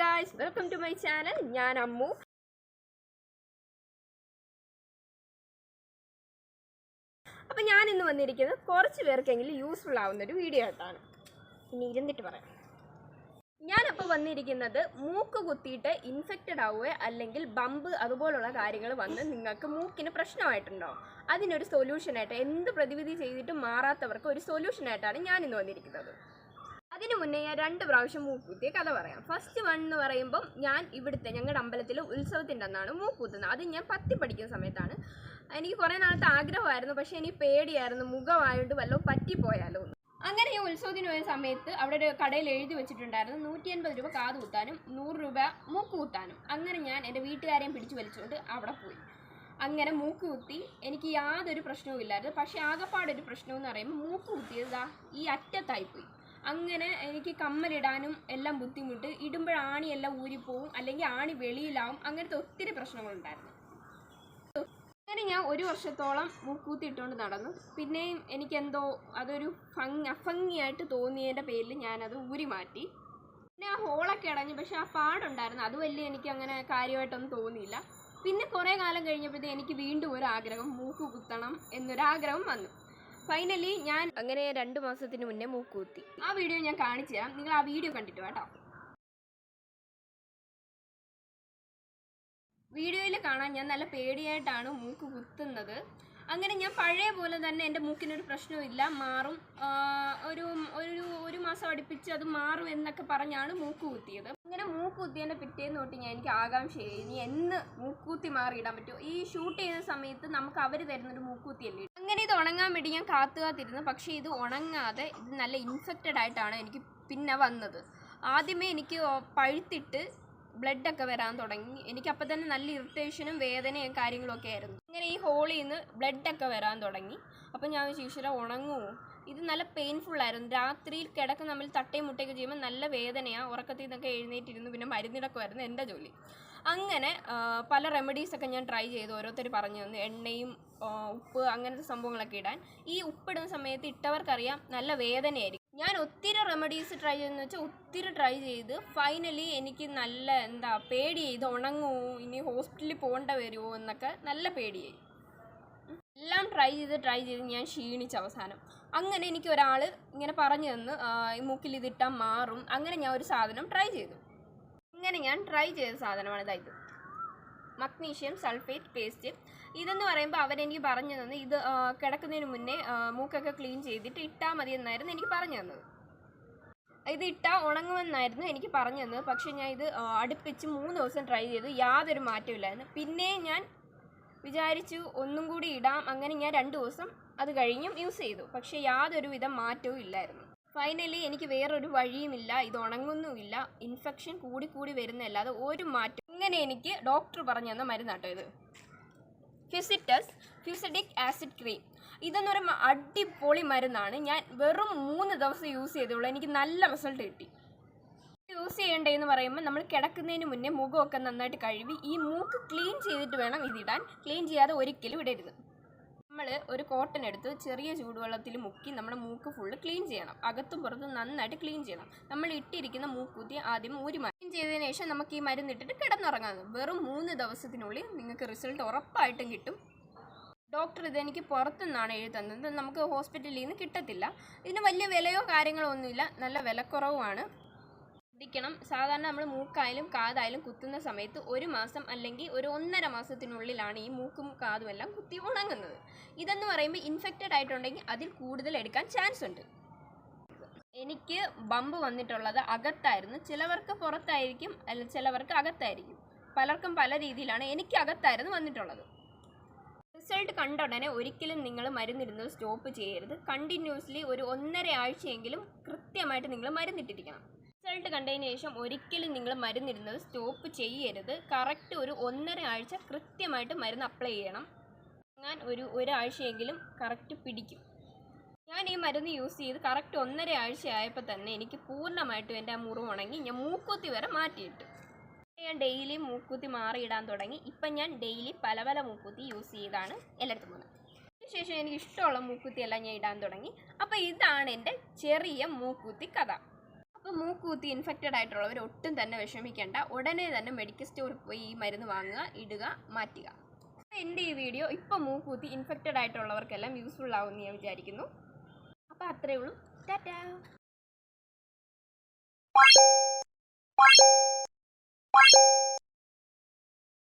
Guys welcome to my channel ഞാൻ അമ്മു. അപ്പം ഞാൻ ഇന്ന് വന്നിരിക്കുന്നത് കുറച്ച് പേർക്കെങ്കിലും യൂസ്ഫുൾ ആവുന്ന ഒരു വീഡിയോ ആയിട്ടാണ്. ഇനി ഇരുന്നിട്ട് പറയാം. ഞാനപ്പോൾ വന്നിരിക്കുന്നത് മൂക്ക് കുത്തിയിട്ട് ഇൻഫെക്റ്റഡ് ആവുക അല്ലെങ്കിൽ ബമ്പ് അതുപോലുള്ള കാര്യങ്ങൾ വന്ന് നിങ്ങൾക്ക് മൂക്കിന് പ്രശ്നമായിട്ടുണ്ടോ? അതിനൊരു സൊല്യൂഷനായിട്ട് എന്ത് പ്രതിവിധി ചെയ്തിട്ടും മാറാത്തവർക്ക് ഒരു സൊല്യൂഷനായിട്ടാണ് ഞാൻ ഇന്ന് വന്നിരിക്കുന്നത്. അതിനു മുന്നേ ഞാൻ രണ്ട് പ്രാവശ്യം മൂക്കുത്തിയ കഥ പറയാം. ഫസ്റ്റ് വൺ എന്ന് പറയുമ്പം ഞാൻ ഇവിടുത്തെ ഞങ്ങളുടെ അമ്പലത്തിൽ ഉത്സവത്തിന്റെ അന്നാണ് മൂക്കുത്തുന്നത്. അത് ഞാൻ പത്തി പഠിക്കുന്ന സമയത്താണ്. എനിക്ക് കുറേ നാളത്തെ ആഗ്രഹമായിരുന്നു. പക്ഷേ എനിക്ക് പേടിയായിരുന്നു. മുഖമായതുകൊണ്ട് വല്ലതും പറ്റിപ്പോയാലോ. അങ്ങനെ ഞാൻ ഉത്സവത്തിന് പോയ സമയത്ത് അവിടെ ഒരു കടയിൽ എഴുതി വെച്ചിട്ടുണ്ടായിരുന്നു. നൂറ്റി അൻപത് രൂപ കാത് നൂറ് രൂപ മൂക്ക് അങ്ങനെ ഞാൻ എന്റെ വീട്ടുകാരെയും പിടിച്ചു വലിച്ചുകൊണ്ട് അവിടെ പോയി. അങ്ങനെ മൂക്ക് കുത്തി എനിക്ക് യാതൊരു പ്രശ്നവും ഇല്ലായിരുന്നു പക്ഷേ ആകപ്പാടൊരു പ്രശ്നം എന്ന് പറയുമ്പോൾ മൂക്ക് ഈ അറ്റത്തായി പോയി. അങ്ങനെ എനിക്ക് കമ്മലിടാനും എല്ലാം ബുദ്ധിമുട്ട്. ഇടുമ്പോൾ ആണിയെല്ലാം ഊരിപ്പോവും. അല്ലെങ്കിൽ ആണി വെളിയിലാവും. അങ്ങനത്തെ ഒത്തിരി പ്രശ്നങ്ങളുണ്ടായിരുന്നു. അങ്ങനെ ഞാൻ ഒരു വർഷത്തോളം മൂക്കൂത്തി ഇട്ടുകൊണ്ട് നടന്നു. പിന്നെയും എനിക്കെന്തോ അതൊരു ഭംഗി അഭംഗിയായിട്ട് തോന്നിയതിന്റെ പേരിൽ ഞാനത് ഊരി മാറ്റി. പിന്നെ ആ ഹോളൊക്കെ അടഞ്ഞു. പക്ഷെ ആ പാടുണ്ടായിരുന്നു. അത് വലിയ എനിക്ക് അങ്ങനെ കാര്യമായിട്ടൊന്നും തോന്നിയില്ല. പിന്നെ കുറേ കാലം കഴിഞ്ഞപ്പോഴത്തേ എനിക്ക് വീണ്ടും ഒരു ആഗ്രഹം മൂക്ക് കുത്തണം എന്നൊരാഗ്രഹം വന്നു. ഫൈനലി ഞാൻ അങ്ങനെ രണ്ട് മാസത്തിന് മുന്നേ മൂക്കൂത്തി ആ വീഡിയോ ഞാൻ കാണിച്ചു തരാം. നിങ്ങൾ ആ വീഡിയോ കണ്ടിട്ട് കേട്ടോ വീഡിയോയിൽ കാണാൻ ഞാൻ നല്ല പേടിയായിട്ടാണ് മൂക്ക് കുത്തുന്നത്. അങ്ങനെ ഞാൻ പഴയ പോലെ തന്നെ എന്റെ മൂക്കിനൊരു പ്രശ്നമില്ല മാറും. ഒരു ഒരു ഒരു മാസം അടുപ്പിച്ച് അത് മാറും എന്നൊക്കെ പറഞ്ഞാണ് മൂക്ക് കുത്തിയത് അങ്ങനെ മൂക്ക് കുത്തിയതിന്റെ പിറ്റേന്ന് തൊട്ട് ഞാൻ എനിക്ക് ആകാംക്ഷയായി ഇനി എന്ന് മൂക്കൂത്തി മാറിയിടാൻ പറ്റുമോ? ഈ ഷൂട്ട് ചെയ്യുന്ന സമയത്ത് നമുക്ക് അവർ തരുന്നൊരു മൂക്കുത്തിയല്ലേ അങ്ങനെ ഇത് ഉണങ്ങാൻ വേണ്ടി ഞാൻ കാത്തു കാത്തിരുന്നു പക്ഷേ ഇത് ഉണങ്ങാതെ ഇത് നല്ല ഇൻഫെക്റ്റഡ് ആയിട്ടാണ് എനിക്ക് പിന്നെ വന്നത്. ആദ്യമേ എനിക്ക് പഴുത്തിട്ട് ബ്ലഡ് ഒക്കെ വരാൻ തുടങ്ങി. എനിക്ക് അപ്പം തന്നെ നല്ല ഇറിറ്റേഷനും വേദനയും കാര്യങ്ങളൊക്കെ ആയിരുന്നു. ഇങ്ങനെ ഈ ഹോളിൽ നിന്ന് ബ്ലഡ് ഒക്കെ വരാൻ തുടങ്ങി. അപ്പം ഞാൻ ഈശ്വര ഉണങ്ങുമോ ഇത് നല്ല പെയിൻഫുൾ ആയിരുന്നു. രാത്രിയിൽ കിടക്ക് നമ്മൾ തട്ടയും മുട്ടയൊക്കെ ചെയ്യുമ്പോൾ നല്ല വേദനയാണ് ഉറക്കത്തിൽ നിന്നൊക്കെ എഴുന്നേറ്റിരുന്നു. പിന്നെ മരുന്നിടക്കുമായിരുന്നു എന്റെ ജോലി. അങ്ങനെ പല റെമഡീസൊക്കെ ഞാൻ ട്രൈ ചെയ്തു. ഓരോരുത്തർ പറഞ്ഞു തന്നു. എണ്ണയും ഉപ്പ് അങ്ങനത്തെ സംഭവങ്ങളൊക്കെ ഇടാൻ. ഈ ഉപ്പിടുന്ന സമയത്ത് ഇട്ടവർക്കറിയാം നല്ല വേദനയായിരിക്കും. ഞാൻ ഒത്തിരി റെമഡീസ് ട്രൈ ചെയ്തെന്ന് വെച്ചാൽ ഒത്തിരി ട്രൈ ചെയ്ത് ഫൈനലി എനിക്ക് നല്ല എന്താ പേടിയായി ഇത് ഉണങ്ങുമോ ഇനി ഹോസ്പിറ്റലിൽ പോകേണ്ട വരുമോ എന്നൊക്കെ നല്ല പേടിയായി എല്ലാം ട്രൈ ചെയ്ത് ട്രൈ ചെയ്ത് ഞാൻ ക്ഷീണിച്ച അവസാനം. അങ്ങനെ എനിക്ക് ഒരാൾ ഇങ്ങനെ പറഞ്ഞു തന്ന് മൂക്കിൽ ഇതിട്ടാൽ മാറും. അങ്ങനെ ഞാൻ ഒരു സാധനം ട്രൈ ചെയ്തു. ഇങ്ങനെ ഞാൻ ട്രൈ ചെയ്ത സാധനമാണ് ഇതായത് മഗ്നീഷ്യം സൾഫേറ്റ് പേസ്റ്റ് ഇതെന്ന് പറയുമ്പോൾ അവരെനിക്ക് പറഞ്ഞു തന്നത് ഇത് കിടക്കുന്നതിന് മുന്നേ മൂക്കൊക്കെ ക്ലീൻ ചെയ്തിട്ട് ഇട്ടാൽ മതി എന്നായിരുന്നു എനിക്ക് പറഞ്ഞു തന്നത്. ഇത് ഇട്ടാൽ ഉണങ്ങുമെന്നായിരുന്നു എനിക്ക് പറഞ്ഞു തന്നത്. പക്ഷേ ഞാൻ ഇത് അടുപ്പിച്ച് മൂന്ന് ദിവസം ട്രൈ ചെയ്തു. യാതൊരു മാറ്റമില്ലായിരുന്നു പിന്നെ ഞാൻ വിചാരിച്ചു ഒന്നും കൂടി ഇടാം. അങ്ങനെ ഞാൻ രണ്ട് ദിവസം അത് കഴിഞ്ഞും യൂസ് ചെയ്തു. പക്ഷേ യാതൊരു വിധം മാറ്റവും ഇല്ലായിരുന്നു. ഫൈനലി എനിക്ക് വേറൊരു വഴിയുമില്ല. ഇത് ഉണങ്ങുന്നുമില്ല. ഇൻഫെക്ഷൻ കൂടി കൂടി വരുന്നതല്ലാതെ ഒരു മാറ്റം ഇങ്ങനെ എനിക്ക് ഡോക്ടർ പറഞ്ഞു തന്ന മരുന്നാട്ടോ ഇത്? ഫിസിറ്റസ് ഫ്യൂസിഡിക് ആസിഡ് ക്രീം ഇതെന്ന് പറയുമ്പോൾ അടിപൊളി മരുന്നാണ്. ഞാൻ വെറും മൂന്ന് ദിവസം യൂസ് ചെയ്തുള്ളൂ എനിക്ക് നല്ല റിസൾട്ട് കിട്ടി. യൂസ് ചെയ്യേണ്ടതെന്ന് പറയുമ്പോൾ നമ്മൾ കിടക്കുന്നതിന് മുന്നേ മുഖമൊക്കെ നന്നായിട്ട് കഴുകി ഈ മൂക്ക് ക്ലീൻ ചെയ്തിട്ട് വേണം ഇതിടാൻ. ക്ലീൻ ചെയ്യാതെ ഒരിക്കലും ഇടരുത്. നമ്മൾ ഒരു കോട്ടൺ എടുത്ത് ചെറിയ ചൂടുവെള്ളത്തിൽ മുക്കി നമ്മുടെ മൂക്ക് ഫുള്ള് ക്ലീൻ ചെയ്യണം. അകത്തും പുറത്തും നന്നായിട്ട് ക്ലീൻ ചെയ്യണം. നമ്മൾ ഇട്ടിരിക്കുന്ന മൂക്കുത്തി ആദ്യം ഊരി ക്ലീൻ ചെയ്തതിന് ശേഷം നമുക്ക് ഈ മരുന്ന് ഇട്ടിട്ട് കിടന്നുറങ്ങാം. വെറും മൂന്ന് ദിവസത്തിനുള്ളിൽ നിങ്ങൾക്ക് റിസൾട്ട് ഉറപ്പായിട്ടും കിട്ടും. ഡോക്ടർ ഇതെനിക്ക് പുറത്തുനിന്നാണ് എഴുതുന്നത് നമുക്ക് ഹോസ്പിറ്റലിൽ നിന്ന് കിട്ടത്തില്ല. ഇതിന് വലിയ വിലയോ കാര്യങ്ങളോ ഒന്നുമില്ല. നല്ല വിലക്കുറവുമാണ്. ശ്രദ്ധിക്കണം. സാധാരണ നമ്മൾ മൂക്കായാലും കാതായാലും കുത്തുന്ന സമയത്ത് ഒരു മാസം അല്ലെങ്കിൽ ഒരു ഒന്നര മാസത്തിനുള്ളിലാണ് ഈ മൂക്കും കാതും എല്ലാം കുത്തി ഉണങ്ങുന്നത്. ഇതെന്ന് പറയുമ്പോൾ ഇൻഫെക്റ്റഡ് ആയിട്ടുണ്ടെങ്കിൽ അതിൽ കൂടുതൽ എടുക്കാൻ ചാൻസ് ഉണ്ട്. എനിക്ക് ബമ്പ് വന്നിട്ടുള്ളത് അകത്തായിരുന്നു. ചിലവർക്ക് പുറത്തായിരിക്കും അല്ല ചിലവർക്ക് അകത്തായിരിക്കും. പലർക്കും പല രീതിയിലാണ് എനിക്ക് അകത്തായിരുന്നു വന്നിട്ടുള്ളത്. റിസൾട്ട് കണ്ട ഉടനെ ഒരിക്കലും നിങ്ങൾ മരുന്നിടുന്നത് സ്റ്റോപ്പ് ചെയ്യരുത്. കണ്ടിന്യൂസ്ലി ഒരു ഒന്നര ആഴ്ചയെങ്കിലും കൃത്യമായിട്ട് നിങ്ങൾ മരുന്നിട്ടിരിക്കണം. റിസൾട്ട് കണ്ടതിന് ശേഷം ഒരിക്കലും നിങ്ങൾ മരുന്നിടുന്നത് സ്റ്റോപ്പ് ചെയ്യരുത്. കറക്റ്റ് ഒരു ഒന്നര ആഴ്ച കൃത്യമായിട്ട് മരുന്ന് അപ്ലൈ ചെയ്യണം. ഞാൻ ഒരു ഒരാഴ്ചയെങ്കിലും കറക്റ്റ് പിടിക്കും. ഞാൻ ഈ മരുന്ന് യൂസ് ചെയ്ത് കറക്റ്റ് ഒന്നര ആഴ്ച ആയപ്പോൾ തന്നെ എനിക്ക് പൂർണമായിട്ടും എന്റെ ആ മുറിവ് ഉണങ്ങി. ഞാൻ മൂക്കുത്തി വരെ മാറ്റിയിട്ടു. ഞാൻ ഡെയിലി മൂക്കുത്തി മാറിയിടാൻ തുടങ്ങി. ഇപ്പം ഞാൻ ഡെയിലി പല പല മൂക്കുത്തി യൂസ് ചെയ്താണ് എല്ലായിടത്തും പോകുന്നത്. അതിനുശേഷം എനിക്ക് ഇഷ്ടമുള്ള മൂക്കുത്തിയെല്ലാം ഞാൻ ഇടാൻ തുടങ്ങി. അപ്പോൾ ഇതാണ് എന്റെ ചെറിയ മൂക്കുത്തി കഥ. അപ്പോൾ മൂക്കുകുത്തി ഇൻഫെക്റ്റഡ് ആയിട്ടുള്ളവർ ഒട്ടും തന്നെ വിഷമിക്കേണ്ട. ഉടനെ തന്നെ മെഡിക്കൽ സ്റ്റോറിൽ പോയി ഈ മരുന്ന് വാങ്ങുക ഇടുക മാറ്റുക. അപ്പോൾ എന്റെ ഈ വീഡിയോ ഇപ്പോൾ മൂക്കുകുത്തി ഇൻഫെക്റ്റഡ് ആയിട്ടുള്ളവർക്കെല്ലാം യൂസ്ഫുൾ ആവുമെന്ന് ഞാൻ വിചാരിക്കുന്നു. അപ്പോൾ അത്രയേ ഉള്ളൂ. ടാറ്റാ.